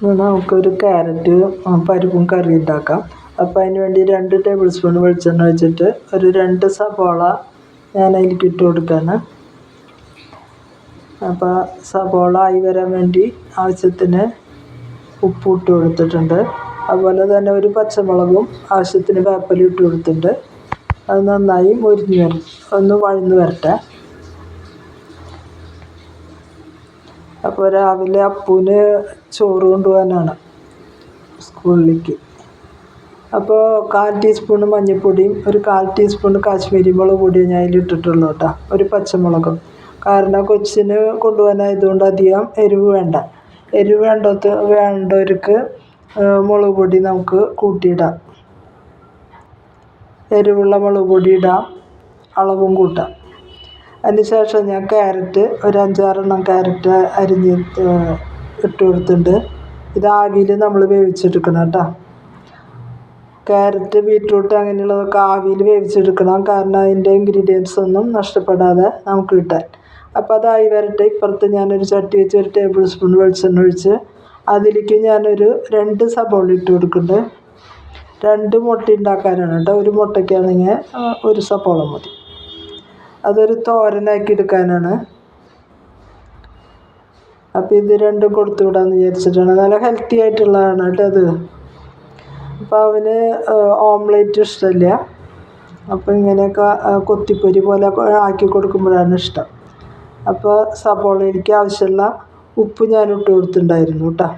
നമുക്കൊരു ക്യാരറ്റ് പരിപ്പും കറി ഉണ്ടാക്കാം. അപ്പോൾ അതിന് വേണ്ടി രണ്ട് ടേബിൾ സ്പൂൺ വെളിച്ചെണ്ണ ഒഴിച്ചിട്ട് ഒരു രണ്ട് സവാള ഞാൻ അതിലേക്ക് ഇട്ട് കൊടുക്കുകയാണ് അപ്പോൾ സവാള ആയി വരാൻ വേണ്ടി ആവശ്യത്തിന് ഉപ്പ് ഇട്ട് കൊടുത്തിട്ടുണ്ട്. അതുപോലെ തന്നെ ഒരു പച്ചമുളകും ആവശ്യത്തിന് വേപ്പില ഇട്ട് കൊടുത്തിട്ടുണ്ട്. അത് നന്നായി മുരിഞ്ഞ് വരും ഒന്ന് വഴന്ന് വരട്ടെ. അപ്പോൾ രാവിലെ അപ്പൂന് ചോറ് കൊണ്ടുപോകാനാണ് സ്കൂളിലേക്ക്. അപ്പോൾ കാൽ ടീസ്പൂൺ മഞ്ഞൾപ്പൊടിയും ഒരു കാൽ ടീസ്പൂൺ കാശ്മീരി മുളക് പൊടിയും ഞാൻ അതിൽ ഇട്ടിട്ടുള്ളൂ കേട്ടോ. ഒരു പച്ചമുളകും. കാരണം കൊച്ചിന് കൊണ്ടുപോകാനായതുകൊണ്ട് അധികം എരിവ് വേണ്ട. എരിവ് വേണ്ടത് വേണ്ടവർക്ക് മുളക് പൊടി നമുക്ക് കൂട്ടിയിടാം. എരിവുള്ള മുളക് പൊടി ഇടാം. അളവും കൂട്ടാം. അതിന് ശേഷം ഞാൻ ക്യാരറ്റ് ഒരു അഞ്ചാറെണ്ണം ക്യാരറ്റ് അരിഞ്ഞ് ഇട്ട് കൊടുത്തിട്ടുണ്ട്. ഇത് ആവിയിൽ നമ്മൾ വേവിച്ചെടുക്കണം കേട്ടോ. ക്യാരറ്റ് ബീറ്റ്റൂട്ട് അങ്ങനെയുള്ളതൊക്കെ ആവിയിൽ വേവിച്ചെടുക്കണം. കാരണം അതിന്റെ ഇൻഗ്രീഡിയൻസ് ഒന്നും നഷ്ടപ്പെടാതെ നമുക്ക് കിട്ടാൻ. അപ്പോൾ അതായി വരട്ടെ. ഇപ്പുറത്ത് ഞാനൊരു ചട്ടി വെച്ച് ഒരു ടേബിൾ സ്പൂൺ വെളിച്ചെണ്ണ ഒഴിച്ച് അതിലേക്ക് ഞാനൊരു രണ്ട് സബോള ഇട്ട് കൊടുക്കുന്നുണ്ട്. രണ്ട് മുട്ട ഉണ്ടാക്കാനാണ് കേട്ടോ. ഒരു മുട്ടയ്ക്കാണെങ്കിൽ ഒരു സബോള മതി. അതൊരു തോരനാക്കി എടുക്കാനാണ്. അപ്പോൾ ഇത് രണ്ടും കൊടുത്തു വിടാമെന്ന് വിചാരിച്ചിട്ടാണ്. നല്ല ഹെൽത്തി ആയിട്ടുള്ളതാണ് കേട്ടോ അത്. അപ്പോൾ അവന് ഓംലേറ്റ് ഇഷ്ടമില്ല അപ്പോൾ ഇങ്ങനെയൊക്കെ കൊത്തിപ്പൊരി പോലെ ആക്കി കൊടുക്കുമ്പോഴാണ് ഇഷ്ടം. അപ്പോൾ സബോളയിലേക്ക് ആവശ്യമുള്ള ഉപ്പ് ഞാൻ ഇട്ട് കൊടുത്തിട്ടുണ്ടായിരുന്നു കേട്ടോ.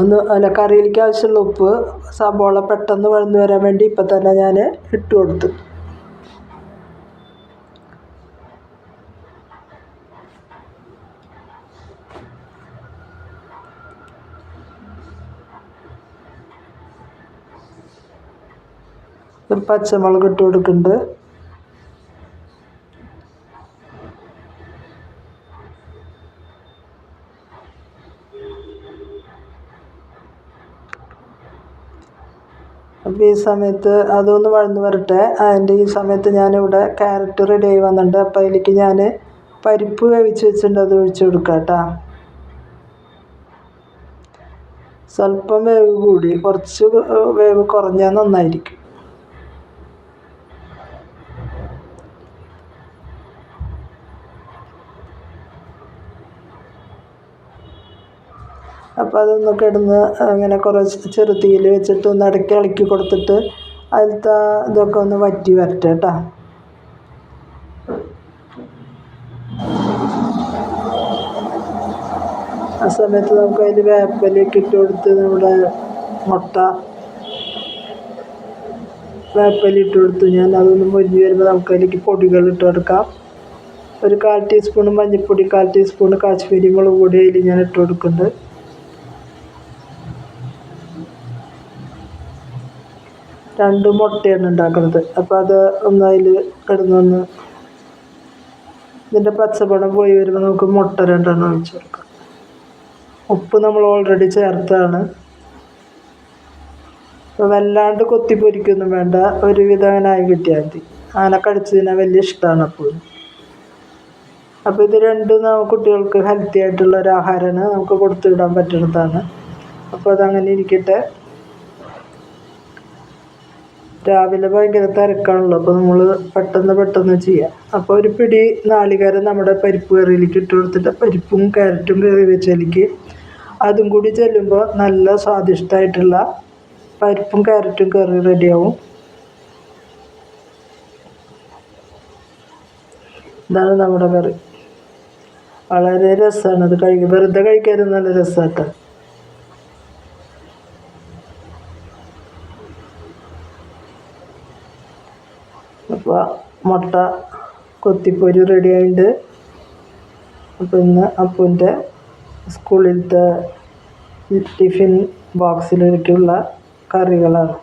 ഒന്ന് അല്ല കറിയിലേക്ക് ആവശ്യമുള്ള ഉപ്പ് സബോള പെട്ടെന്ന് വഴന്ന് വരാൻ വേണ്ടി ഇപ്പം തന്നെ ഞാൻ ഇട്ട് കൊടുത്തു. ഒരു പച്ചമുളക് ഇട്ട് കൊടുക്കുന്നുണ്ട്. അപ്പോൾ ഈ സമയത്ത് അതൊന്ന് വഴന്ന് വരട്ടെ. അതിന്റെ ഈ സമയത്ത് ഞാനിവിടെ ക്യാരറ്റ് റെഡി ആയി വന്നിട്ടുണ്ട്. അപ്പോൾ അതിലേക്ക് ഞാൻ പരിപ്പ് വേവിച്ച് വെച്ചിട്ടുണ്ട്. അത് ഒഴിച്ച് കൊടുക്കാം കേട്ടോ. സ്വല്പം വേവ് കൂടി. കുറച്ച് വേവ് കുറഞ്ഞാൽ നന്നായിരിക്കും. അപ്പോൾ അതൊന്ന് കിടന്ന് അങ്ങനെ കുറച്ച് ചെറു തീയിൽ വെച്ചിട്ട് ഒന്ന് ഇടയ്ക്ക് ഇളക്കി കൊടുത്തിട്ട് അതിലത്തെ ഇതൊക്കെ ഒന്ന് വറ്റി വരട്ടെ കേട്ടോ. ആ സമയത്ത് നമുക്ക് അതിൽ വേപ്പലയൊക്കെ ഇട്ട് കൊടുത്ത് നമ്മുടെ മുട്ട വേപ്പല ഇട്ട് കൊടുത്തു. ഞാൻ അതൊന്ന് മുരിഞ്ഞ് വരുമ്പോൾ നമുക്ക് അതിലേക്ക് പൊടികൾ ഇട്ട് കൊടുക്കാം. ഒരു കാൽ ടീസ്പൂൺ മഞ്ഞൾപ്പൊടി കാൽ ടീസ്പൂൺ കാശ്മീരി മുളക് പൊടി അതിൽ ഞാൻ ഇട്ട് കൊടുക്കുന്നുണ്ട്. രണ്ട് മുട്ടയാണ് ഉണ്ടാക്കുന്നത്. അപ്പോൾ അത് ഒന്ന് അതിൽ കിടന്നൊന്ന് ഇതിന്റെ പച്ചപ്പണം പോയി വരുമ്പോൾ നമുക്ക് മുട്ട രണ്ടെണ്ണം ഒഴിച്ചു കൊടുക്കാം. ഉപ്പ് നമ്മൾ ഓൾറെഡി ചേർത്താണ്. അപ്പോൾ വല്ലാണ്ട് കൊത്തി പൊരിക്കൊന്നും വേണ്ട. ഒരുവിധം അങ്ങനെ ആയി കിട്ടിയാൽ മതി. ആന കടിച്ചു വലിയ ഇഷ്ടമാണ് അപ്പോൾ അപ്പോൾ ഇത് രണ്ടും കുട്ടികൾക്ക് ഹെൽത്തി ആയിട്ടുള്ള ഒരു ആഹാരമാണ്. നമുക്ക് കൊടുത്തു വിടാൻ പറ്റുന്നതാണ്. അപ്പോൾ അതങ്ങനെ ഇരിക്കട്ടെ. രാവിലെ ഭയങ്കര തിരക്കാണല്ലോ അപ്പോൾ നമ്മൾ പെട്ടെന്ന് പെട്ടെന്ന് ചെയ്യാം. അപ്പോൾ ഒരു പിടി നാളികേരം നമ്മുടെ പരിപ്പ് കറിയിലേക്ക് ഇട്ട് കൊടുത്തിട്ട് പരിപ്പും ക്യാരറ്റും കറി വെച്ചതിലേക്ക് അതും കൂടി ചെല്ലുമ്പോൾ നല്ല സ്വാദിഷ്ടമായിട്ടുള്ള പരിപ്പും ക്യാരറ്റും കറി റെഡിയാവും. ഇതാണ് നമ്മുടെ കറി. വളരെ രസമാണ് അത് കഴിക്കുക വെറുതെ കഴിക്കാനും നല്ല രസമാട്ടോ അപ്പോൾ മുട്ട കൊത്തിപ്പൊരി റെഡി ആയിട്ടുണ്ട് അപ്പോൾ ഇന്ന് അപ്പൂന്റെ സ്കൂളിലത്തെ ടിഫിൻ ബോക്സിലേക്കുള്ള കറികളാണ്.